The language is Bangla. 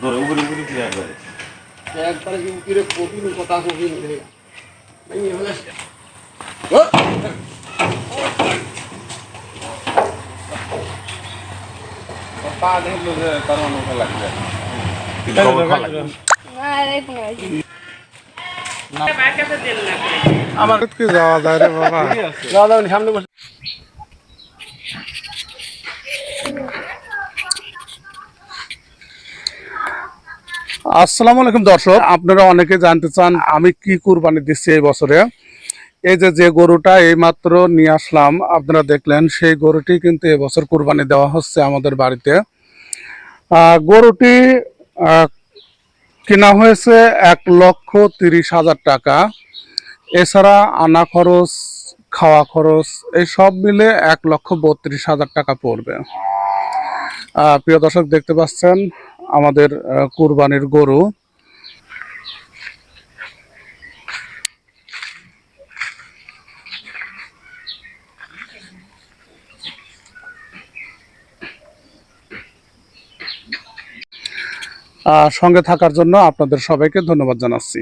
ধরে উপরে উপরে ফিরে একবারে একবারে উকিরে কঠিন কথা রে নাই হলে আসসালামু আলাইকুম দর্শক আপনারা অনেকে জানতে চান আমি কি কুরবানি দিচ্ছি এই বছরে। এই যে যে গরুটা এই মাত্র নিয়ে আসলাম, আপনারা দেখলেন সেই গরুটি কিন্তু এবছর কুরবানি দেওয়া হচ্ছে আমাদের বাড়িতে। গরুটি কেনা হয়েছে এক লক্ষ তিরিশ হাজার টাকা। এছাড়া আনা খরচ, খাওয়া খরচ, এই সব মিলে এক লক্ষ বত্রিশ হাজার টাকা পড়বে। প্রিয় দর্শক, দেখতে পাচ্ছেন আমাদের কুরবানির গরু। সঙ্গে থাকার জন্য আপনাদের সবাইকে ধন্যবাদ জানাচ্ছি।